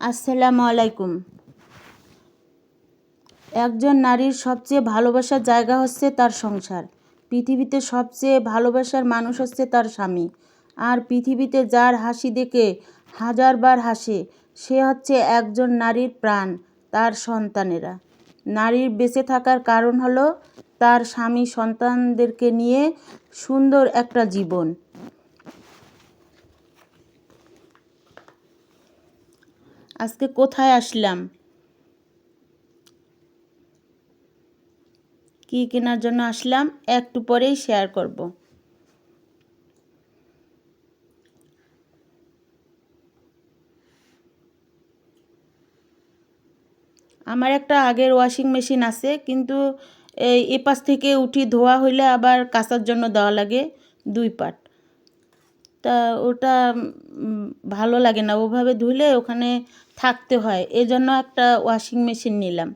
আসসালামু আলাইকুম। একজন নারীর সবচেয়ে ভালোবাসার জায়গা হচ্ছে তার সংসার। পৃথিবীতে সবচেয়ে ভালোবাসার মানুষ হচ্ছে তার স্বামী। আর পৃথিবীতে যার হাসি দেখে হাজারবার হাসে, সে হচ্ছে একজন নারীর প্রাণ, তার সন্তানেরা। নারীর বেঁচে থাকার কারণ হলো তার স্বামী সন্তানদেরকে নিয়ে সুন্দর একটা জীবন। আজকে কোথায় আসলাম? কি কেনার জন্য আসলাম? একটু পরেই শেয়ার করব। আমার একটা আগের ওয়াশিং মেশিন আছে, কিন্তু এই এপাশ থেকে উঠি ধোয়া হইলে আবার কাচার জন্য দেওয়া লাগে দুই পাট। তা ওটা ভালো লাগে না। ওভাবে ধুলে ওখানে থাকতে হয়। এজন্য একটা ওয়াশিং মেশিন নিলাম।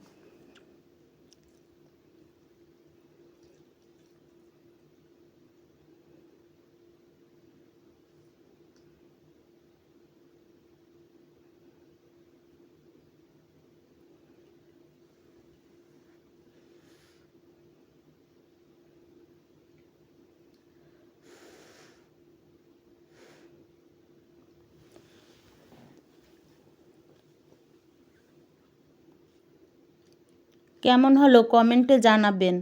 কেমন হলো কমেন্টে জানাবেন।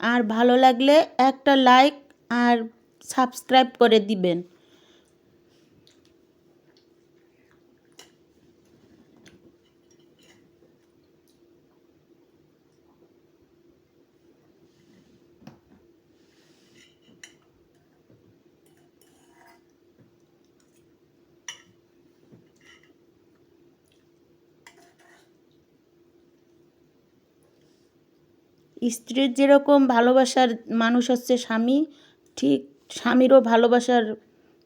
আর ভালো লাগলে একটা লাইক আর সাবস্ক্রাইব করে দিবেন। স্ত্রীর যেরকম ভালোবাসার মানুষ হচ্ছে স্বামী, ঠিক স্বামীরও ভালোবাসার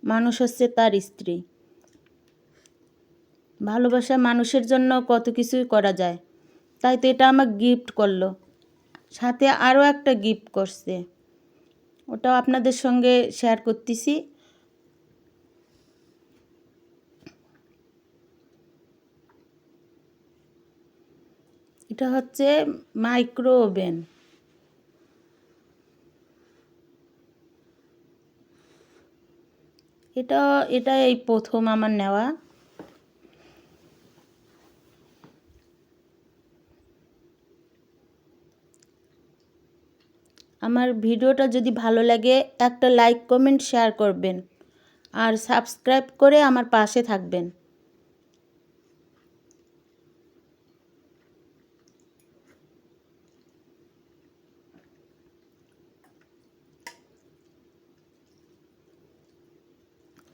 মানুষ হচ্ছে তার স্ত্রী। ভালোবাসা মানুষের জন্য কত কিছুই করা যায়। তাই তো এটা আমার গিফট করল। সাথে আরও একটা গিফট করছে। ওটাও আপনাদের সঙ্গে শেয়ার করতেছি। এটা হচ্ছে মাইক্রো ওভেন এটা এটা এই প্রথম আমার নেওয়া। আমার ভিডিওটা যদি ভালো লাগে, একটা লাইক, কমেন্ট, শেয়ার করবেন। আর সাবস্ক্রাইব করে আমার পাশে থাকবেন।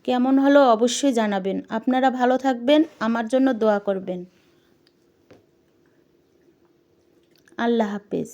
কেমন হলো অবশ্যই জানাবেন। আপনারা ভালো থাকবেন আমার জন্য দোয়া করবেন। আল্লাহ হাফেজ।